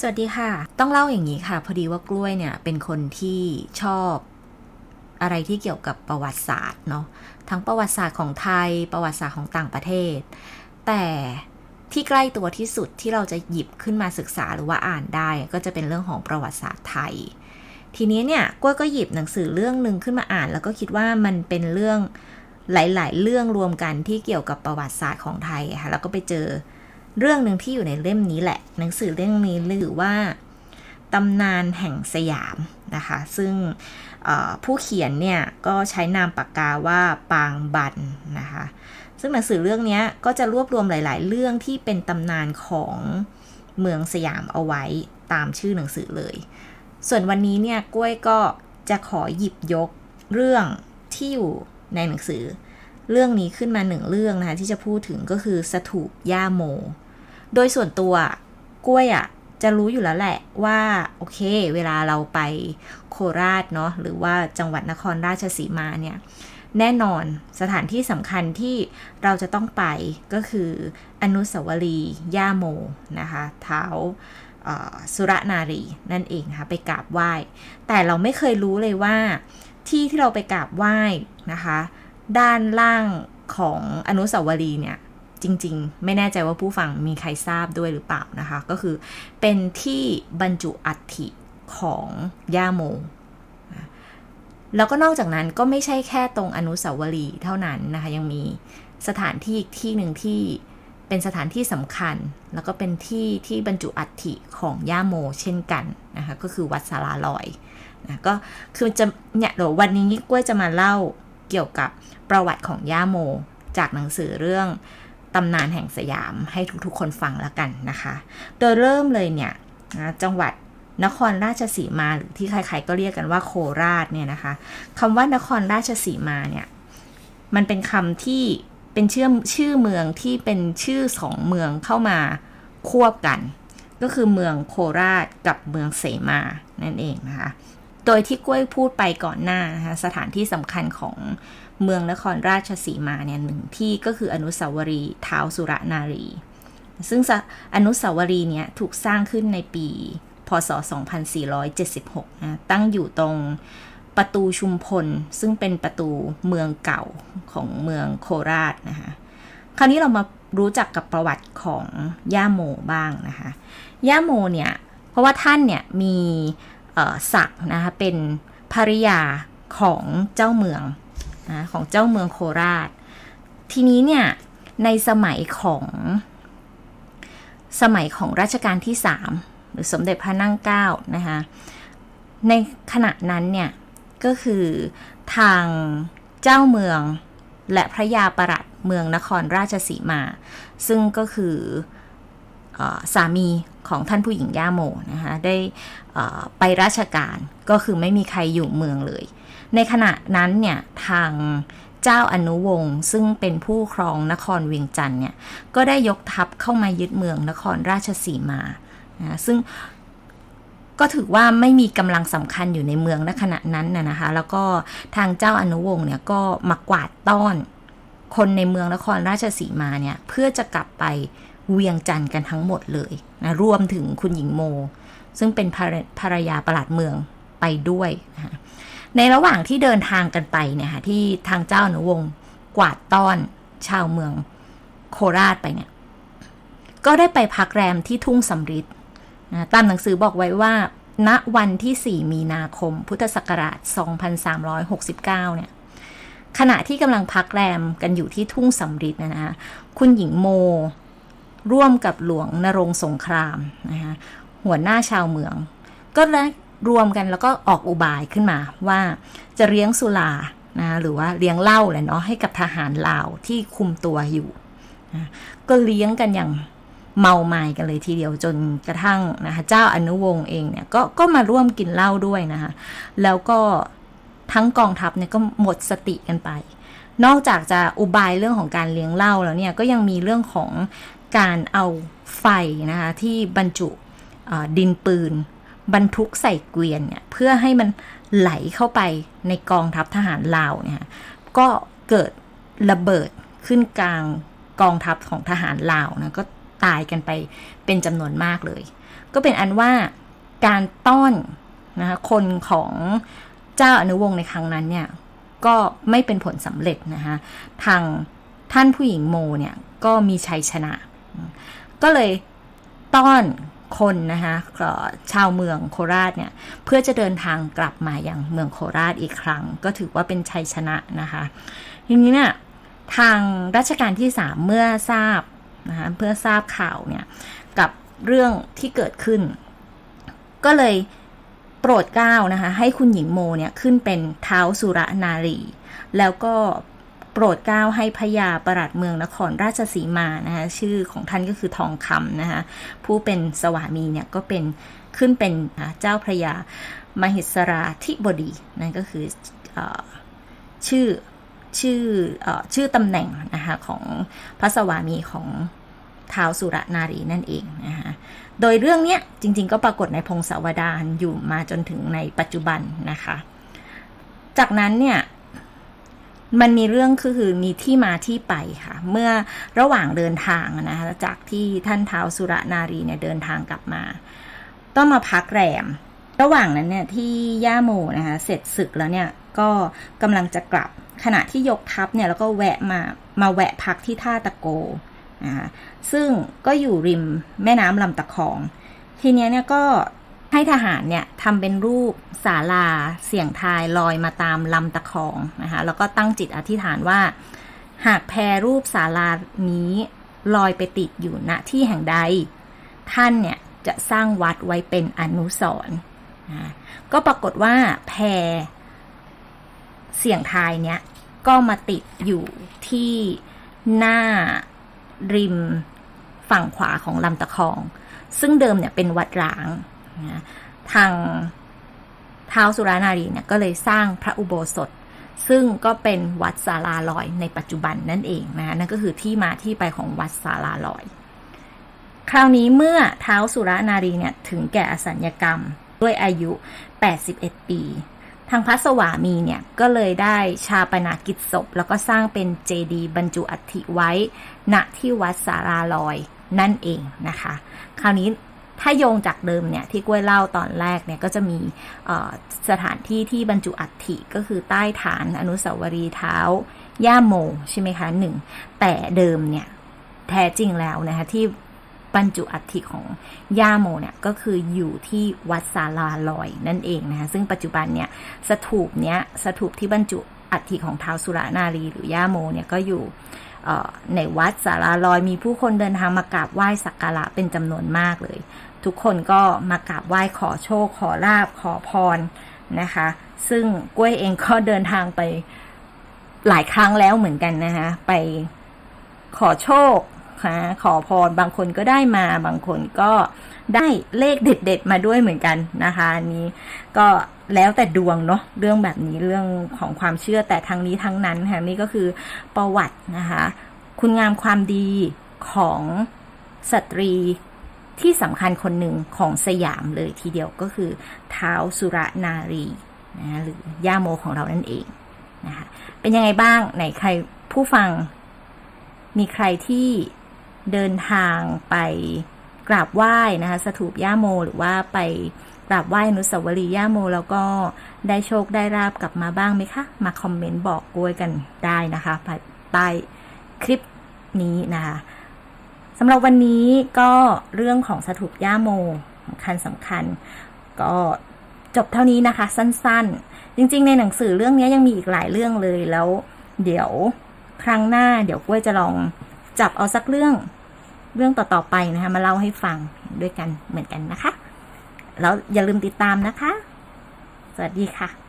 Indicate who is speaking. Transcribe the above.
Speaker 1: สวัสดีค่ะ ต้องเล่าอย่างนี้ค่ะ พอดีว่ากล้วยเนี่ยเป็นคนที่ชอบอะไรที่เกี่ยวกับประวัติศาสตร์เนาะทั้งประวัติศาสตร์ของไทยประวัติศาสตร์ของต่างประเทศ แต่ที่ใกล้ตัวที่สุดที่เราจะหยิบขึ้นมาศึกษาหรือว่าอ่านได้ ก็จะเป็นเรื่องของประวัติศาสตร์ไทย ทีนี้เนี่ยกล้วยก็หยิบหนังสือเรื่องหนึ่งขึ้นมาอ่าน แล้วก็คิดว่ามันเป็นเรื่องหลาย ๆ เรื่องรวมกันที่เกี่ยวกับประวัติศาสตร์ของไทยค่ะแล้วก็ไปเจอ เรื่องหนึ่งที่อยู่ในเล่มนี้แหละ หนังสือเล่มนี้หรือว่าตำนานแห่งสยามนะคะ ซึ่งผู้เขียนเนี่ยก็ใช้นามปากกาว่าปางบันนะคะ ซึ่งหนังสือเรื่องนี้ก็จะรวบรวมหลาย ๆ เรื่องที่เป็นตำนานของเมืองสยามเอาไว้ตามชื่อหนังสือเลย ส่วนวันนี้เนี่ยกล้วยก็จะขอหยิบยกเรื่องที่อยู่ในหนังสือ เรื่องนี้ขึ้นมาหนึ่งเรื่องนะคะที่จะพูดถึงก็คือสถูปย่าโม โดยส่วนตัวกล้วยอะ่ะจะรู้อยู่แล้วแหละว่าโอเค เวลาเราไปโคราชเนาะหรือว่าจังหวัดนครราชสีมาเนี่ยแน่นอนสถานที่สำคัญที่เราจะต้องไปก็คืออนุสาวรีย์ย่าโมนะคะเท้าสุรนารีนั่นเองนะคะไปกราบไหว้ แต่เราไม่เคยรู้เลยว่าที่ที่เราไปกราบไหว้นะคะ ด้านล่างของอนุสาวรีย์เนี่ย จริง ๆ ไม่แน่ใจว่าผู้ฟังมีใครทราบด้วยหรือเปล่านะคะ ก็คือเป็นที่บรรจุอัฐิของย่าโม แล้วก็นอกจากนั้นก็ไม่ใช่แค่ตรงอนุสาวรีย์เท่านั้นนะคะ ยังมีสถานที่อีกที่หนึ่งที่เป็นสถานที่สำคัญ แล้วก็เป็นที่ที่บรรจุอัฐิของย่าโมเช่นกันนะคะ ก็คือวัดสาราลอยนะก็คือจะเนี่ยเดี๋ยววันนี้กล้วยจะมาเล่าเกี่ยวกับประวัติของย่าโม จากหนังสือเรื่อง ตำนานแห่งสยามให้ทุกๆ คนฟังแล้วกันนะคะ โดยเริ่มเลยเนี่ยจังหวัดนครราชสีมาหรือที่ใครๆก็เรียกกันว่าโคราชเนี่ยนะคะคำว่านครราชสีมาเนี่ยมันเป็นคำที่เป็นชื่อชื่อเมืองที่เป็นชื่อสองเมืองเข้ามาควบกัน ก็คือเมืองโคราชกับเมืองเสมานั่นเองนะคะ โดยที่กล้วยพูดไปก่อนหน้านะคะสถานที่สำคัญของเมืองนครราชสีมาเนี่ยหนึ่งที่ก็คืออนุสาวรีย์เท้าสุรนารี ซึ่งอนุสาวรีย์เนี่ยถูกสร้างขึ้นในปี พศ 2476นะตั้งอยู่ตรงประตูชุมพล ซึ่งเป็นประตูเมืองเก่าของเมืองโคราชนะคะคราวนี้เรามารู้จักกับประวัติของย่าโมบ้างนะคะย่าโมเนี่ยเพราะว่าท่านเนี่ยมี ศักดิ์นะคะเป็นภริยาของเจ้าเมืองนะของเจ้าเมืองโคราช ทีนี้เนี่ยในสมัยของสมัยของรัชกาลที่สามหรือสมเด็จพระนั่งเกล้านะคะในขณะนั้นเนี่ยก็คือทางเจ้าเมืองและพระยาประหลัดเมืองนครราชสีมา ซึ่งก็คืออสามี ของท่านผู้หญิงย่าโมนะคะได้ไปราชการก็คือไม่มีใครอยู่เมืองเลย ในขณะนั้นเนี่ยทางเจ้าอนุวงศ์ซึ่งเป็นผู้ครองนครเวียงจันทร์เนี่ยก็ได้ยกทัพเข้ามายึดเมืองนครราชสีมานะซึ่งก็ถือว่าไม่มีกำลังสำคัญอยู่ในเมืองณขณะนั้นนะคะ แล้วก็ทางเจ้าอนุวงศ์เนี่ยก็มากวาดต้อนคนในเมืองนครราชสีมาเนี่ยเพื่อจะกลับไป เวียงจันทร์กันทั้งหมดเลยนะรวมถึงคุณหญิงโม ซึ่งเป็นภรรยาประหลัดเมืองไปด้วยนะในระหว่างที่เดินทางกันไปเนี่ยค่ะที่ทางเจ้าหนุวงกวาดต้อนชาวเมืองโคราชไปเนี่ย ก็ได้ไปพักแรมที่ทุ่งสำริดนะตามหนังสือบอกไว้ว่า ณวันที่ 4 มีนาคม พุทธศักราช 2369 เนี่ย ขณะที่กำลังพักแรมกันอยู่ที่ทุ่งสำริดนะนะคุณหญิงโม ร่วมกับหลวงนรงสงครามนะคะหัวหน้าชาวเมือง ก็ได้รวมกันแล้วก็ออกอุบายขึ้นมาว่าจะเลี้ยงสุรานะหรือว่าเลี้ยงเหล้าแหละเนาะให้กับทหารลาวที่คุมตัวอยู่นะก็เลี้ยงกันอย่างเมาไม้กันเลยทีเดียวจนกระทั่งนะคะเจ้าอนุวงศ์เองเนี่ยก็ก็มาร่วมกินเหล้าด้วยนะคะแล้วก็ทั้งกองทัพเนี่ยก็หมดสติกันไป นอกจากจะอุบายเรื่องของการเลี้ยงเหล้าแล้วเนี่ยก็ยังมีเรื่องของ การเอาไฟนะคะที่บรรจุดินปืน บรรทุกใส่เกวียนเนี่ยเพื่อให้มันไหลเข้าไปในกองทัพทหารลาวเนี่ยก็เกิดระเบิดขึ้นกลางกองทัพของทหารลาวนะก็ตายกันไปเป็นจำนวนมากเลย ก็เป็นอันว่าการต้อนนะคะคนของเจ้าอนุวงศ์ในครั้งนั้นเนี่ยก็ไม่เป็นผลสำเร็จนะคะทางท่านผู้หญิงโมเนี่ยก็มีชัยชนะ ก็เลยต้อนคนนะคะชาวเมืองโคราชเนี่ยเพื่อจะเดินทางกลับมาอย่างเมืองโคราชอีกครั้ง ก็ถือว่าเป็นชัยชนะนะคะทีนี้เนี่ยทางรัชกาลที่สามเมื่อทราบนะคะเพื่อทราบข่าวเนี่ยกับเรื่องที่เกิดขึ้น ก็เลยโปรดเกล้านะคะให้คุณหญิงโมเนี่ยขึ้นเป็นเท้าสุรนารี แล้วก็ โปรดเกล้าให้พญาประหลัดเมืองนครราชสีมานะคะชื่อของท่านก็คือทองคำนะคะผู้เป็นสวามีเนี่ยก็เป็นขึ้นเป็นเจ้าพระยามหิสราธิบดีนั่นก็คืออชื่อชื่อออชื่อตำแหน่งนะคะของพระสวามีของท้าวสุรนารีนั่นเองนะคะโดยเรื่องเนี้ยจริงๆ ก็ปรากฏในพงศาวดารอยู่มาจนถึงในปัจจุบันนะคะ จากนั้นเนี่ย มันมีเรื่องคือมีที่มาที่ไปค่ะ เมื่อระหว่างเดินทางนะคะจากที่ท่านเท้าวสุรนารีเนี่ยเดินทางกลับมา ต้องมาพักแรม ระหว่างนั้นเนี่ยที่ย่าโมนะคะเสร็จศึกแล้วเนี่ยก็กำลังจะกลับขณะที่ยกทัพเนี่ยแล้วก็แวะมามาแวะพักที่ท่าตะโกนะคะซึ่งก็อยู่ริมแม่น้ำลำตะคอง ทีเนี้ยเนี่ยก็ ให้ทหารเนี่ยทำเป็นรูปศาลาเสียงทายลอยมาตามลำตะคองนะคะแล้วก็ตั้งจิตอธิษฐานว่า หากแพรรูปศาลานี้ลอยไปติดอยู่ณที่แห่งใด ท่านเนี่ยจะสร้างวัดไว้เป็นอนุสรณ์นะก็ปรากฏว่าแพรเสียงทายเนี่ยก็มาติดอยู่ที่หน้าริมฝั่งขวาของลำตะคอง ซึ่งเดิมเนี่ยเป็นวัดร้าง นะทางท้าวสุรานารีเนี่ยก็เลยสร้างพระอุโบสถ ซึ่งก็เป็นวัดสาราลอยในปัจจุบันนั่นเองนะนั่นก็คือที่มาที่ไปของวัดสาราลอย คราวนี้เมื่อเท้าวสุรานารีเนี่ยถึงแก่อสัญญกรรมด้วยอายุ 81 ปี ทางพระสวามีเนี่ยก็เลยได้ชาปนากิจศพ แล้วก็สร้างเป็นเจดีย์บรรจุอัฐิไว้ณที่วัดสาราลอยนั่นเองนะคะ คราวนี้ ถ้าโยงจากเดิมเนี่ยที่กล้วยเล่าตอนแรกเนี่ยก็จะมีสถานที่ที่บรรจุอัฐิก็คือใต้ฐานอนุสาวรีย์เท้าย่าโมใช่ไหมคะหนึ่งแต่เดิมเนี่ยแท้จริงแล้วนะคะที่บรรจุอัฐิของย่าโมเนี่ยก็คืออยู่ที่วัดสาราลอยนั่นเองนะคะซึ่งปัจจุบันเนี่ยสถูปเนี้ยสถูปที่บรรจุอัฐิของท้าวสุรานารีหรือย่าโมเนี่ยก็อยู่ ในวัดสาราลอยมีผู้คนเดินทางมากราบไหว้สักการะเป็นจำนวนมากเลย ทุกคนก็มากราบไหว้ขอโชค ขอลาบขอพรนะคะ ซึ่งกล้วยเองก็เดินทางไปหลายครั้งแล้วเหมือนกันนะคะไปขอโชคนะขอพรบางคนก็ได้มาบางคนก็ได้เลขเด็ด ๆ มาด้วยเหมือนกันนะคะนี้ก็ แล้วแต่ดวงเนาะเรื่องแบบนี้เรื่องของความเชื่อแต่ทั้งนี้ทั้งนั้นค่ะนี่ก็คือประวัตินะคะ คุณงามความดีของสตรีที่สำคัญคนหนึ่งของสยามเลยทีเดียวก็คือเท้าสุรนารีนะหรือย่าโมของเรานั่นเองนะคะเป็นยังไงบ้างไหนใครผู้ฟัง มีใครที่เดินทางไปกราบไหว้นะคะสถูปย่าโมหรือว่าไป กราบไหว้อนุสาวรีย์ย่าโมแล้วก็ได้โชคได้ราบกลับมาบ้างไหมคะ มาคอมเมนต์บอกกล้วยกันได้นะคะภายใต้คลิปนี้นะคะสำหรับวันนี้ก็เรื่องของสถูปย่าโมสำคัญสำคัญ ก็จบเท่านี้นะคะ สั้นๆ จริงๆ ในหนังสือเรื่องนี้ยังมีอีกหลายเรื่องเลยแล้ว เดี๋ยวครั้งหน้าเดี๋ยวกล้วยจะลองจับเอาสักเรื่องเรื่องต่อๆไปนะคะมาเล่าให้ฟังด้วยกันเหมือนกันนะคะ แล้วอย่าลืมติดตามนะคะ สวัสดีค่ะ